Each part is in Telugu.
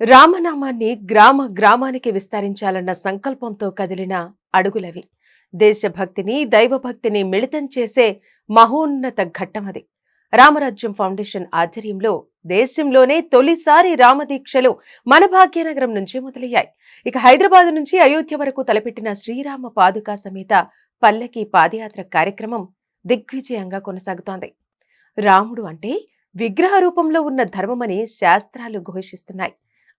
రామనామాన్ని గ్రామ గ్రామానికి విస్తరించాలన్న సంకల్పంతో కదిలిన అడుగులవి. దేశభక్తిని దైవభక్తిని మిళితం చేసే మహోన్నత ఘట్టమది రామరాజ్యం ఫౌండేషన్ ఆధ్వర్యంలో దేశంలోనే తొలిసారి రామదీక్షలు మన భాగ్యనగరం నుంచి మొదలయ్యాయి. ఇక హైదరాబాద్ నుంచి అయోధ్య వరకు తలపెట్టిన శ్రీరామ పాదుకా సమేత పల్లకి పాదయాత్ర కార్యక్రమం దిగ్విజయంగా కొనసాగుతోంది. రాముడు అంటే విగ్రహ రూపంలో ఉన్న ధర్మమని శాస్త్రాలు ఘోషిస్తున్నాయి.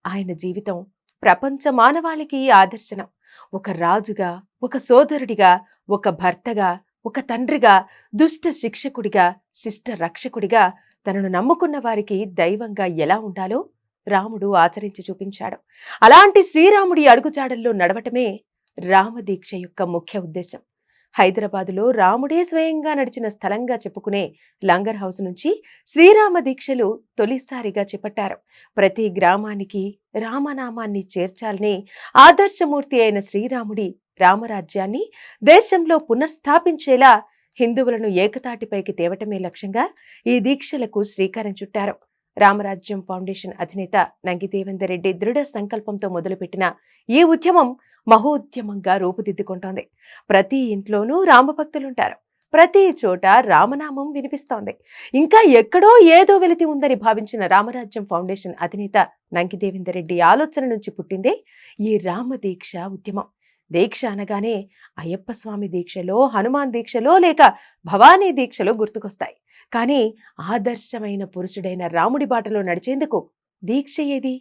ఆయన జీవితం ప్రపంచ మానవాళికి ఆదర్శనం. ఒక రాజుగా ఒక సోదరుడిగా ఒక భర్తగా ఒక తండ్రిగా దుష్ట శిక్షకుడిగా శిష్ట రక్షకుడిగా తనను నమ్ముకున్న వారికి దైవంగా ఎలా ఉండాలో రాముడు ఆచరించి చూపించాడు. అలాంటి శ్రీరాముడి అడుగుజాడల్లో నడవటమే రామదీక్ష యొక్క ముఖ్య ఉద్దేశం. హైదరాబాదులో రాముడే స్వయంగా నడిచిన స్థలంగా చెప్పుకునే లంగర్ హౌస్ నుంచి శ్రీరామ దీక్షలు తొలిసారిగా చేపట్టారు. ప్రతి గ్రామానికి రామనామాన్ని చేర్చాలని ఆదర్శమూర్తి అయిన శ్రీరాముడి రామరాజ్యాన్ని దేశంలో పునర్స్థాపించేలా హిందువులను ఏకతాటిపైకి తేవటమే లక్ష్యంగా ఈ దీక్షలకు శ్రీకారం చుట్టారు. రామరాజ్యం ఫౌండేషన్ అధినేత నంగిదేవేందర్ రెడ్డి దృఢ సంకల్పంతో మొదలుపెట్టిన ఈ ఉద్యమం మహోద్యమంగా రూపుదిద్దుకుంటోంది. ప్రతి ఇంట్లోనూ రామభక్తులుంటారు ప్రతి చోట రామనామం వినిపిస్తోంది. ఇంకా ఎక్కడో ఏదో వెలితి ఉందని భావించిన రామరాజ్యం ఫౌండేషన్ అధినేత నంకిదేవేందర్ రెడ్డి ఆలోచన నుంచి పుట్టిందే ఈ రామ దీక్ష ఉద్యమం. దీక్ష అనగానే అయ్యప్ప స్వామి దీక్షలో హనుమాన్ దీక్షలో లేక భవానీ దీక్షలో గుర్తుకొస్తాయి. కానీ ఆదర్శమైన పురుషుడైన రాముడి బాటలో నడిచేందుకు దీక్ష ఏది?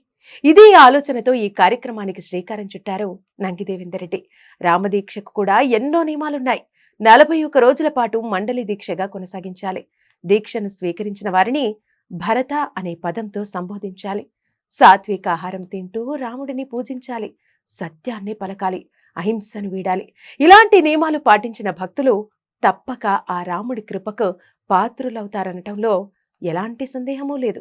ఇదే ఆలోచనతో ఈ కార్యక్రమానికి శ్రీకారం చుట్టారు నంగిదేవిందరెడ్డి రామదీక్షకు కూడా ఎన్నో నియమాలున్నాయి. నలభై ఒక్క రోజుల పాటు మండలి దీక్షగా కొనసాగించాలి. దీక్షను స్వీకరించిన వారిని భరత అనే పదంతో సంబోధించాలి. సాత్విక ఆహారం తింటూ రాముడిని పూజించాలి. సత్యాన్ని పలకాలి. అహింసను వీడాలి. ఇలాంటి నియమాలు పాటించిన భక్తులు తప్పక ఆ రాముడి కృపకు పాత్రులవుతారనటంలో ఎలాంటి సందేహమూ లేదు.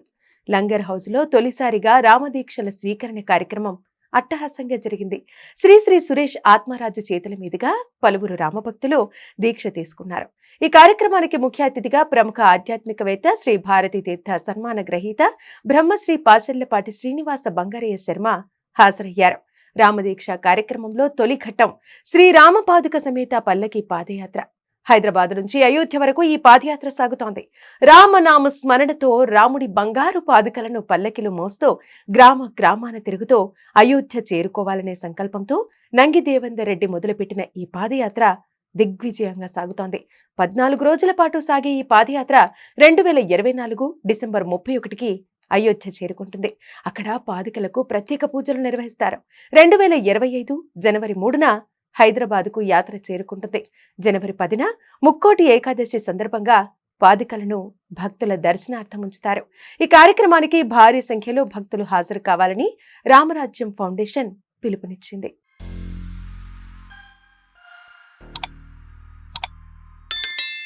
లంగర్ హౌస్లో తొలిసారిగా రామదీక్షల స్వీకరణ కార్యక్రమం అట్టహాసంగా జరిగింది. శ్రీశ్రీ సురేష్ ఆత్మరాజు చేతుల మీదుగా పలువురు రామభక్తులు దీక్ష తీసుకున్నారు. ఈ కార్యక్రమానికి ముఖ్య అతిథిగా ప్రముఖ ఆధ్యాత్మికవేత్త శ్రీ భారతీ తీర్థ సన్మాన గ్రహీత బ్రహ్మశ్రీ పాశల్యపాటి శ్రీనివాస బంగారయ్య శర్మ హాజరయ్యారు. రామదీక్ష కార్యక్రమంలో తొలి ఘట్టం శ్రీరామపాదుక సమేత పల్లకి పాదయాత్ర. హైదరాబాద్ నుంచి అయోధ్య వరకు ఈ పాదయాత్ర సాగుతోంది. రామనామ స్మరణతో రాముడి బంగారు పాదుకలను పల్లకిలు మోస్తూ గ్రామ గ్రామాన తిరుగుతూ అయోధ్య చేరుకోవాలనే సంకల్పంతో నంగిదేవేందర్ రెడ్డి మొదలుపెట్టిన ఈ పాదయాత్ర దిగ్విజయంగా సాగుతోంది. పద్నాలుగు రోజుల పాటు సాగే ఈ పాదయాత్ర రెండు వేల ఇరవై నాలుగు డిసెంబర్ ముప్పై ఒకటికి అయోధ్య చేరుకుంటుంది. అక్కడ పాదుకలకు ప్రత్యేక పూజలు నిర్వహిస్తారు. రెండు వేల ఇరవై ఐదు జనవరి మూడున హైదరాబాద్కు యాత్ర చేరుకుంటుంది. జనవరి పదిన ముక్కోటి ఏకాదశి సందర్భంగా పాదికలను భక్తుల దర్శనార్థం ఉంచుతారు. ఈ కార్యక్రమానికి భారీ సంఖ్యలో భక్తులు హాజరు కావాలని రామరాజ్యం ఫౌండేషన్ పిలుపునిచ్చింది.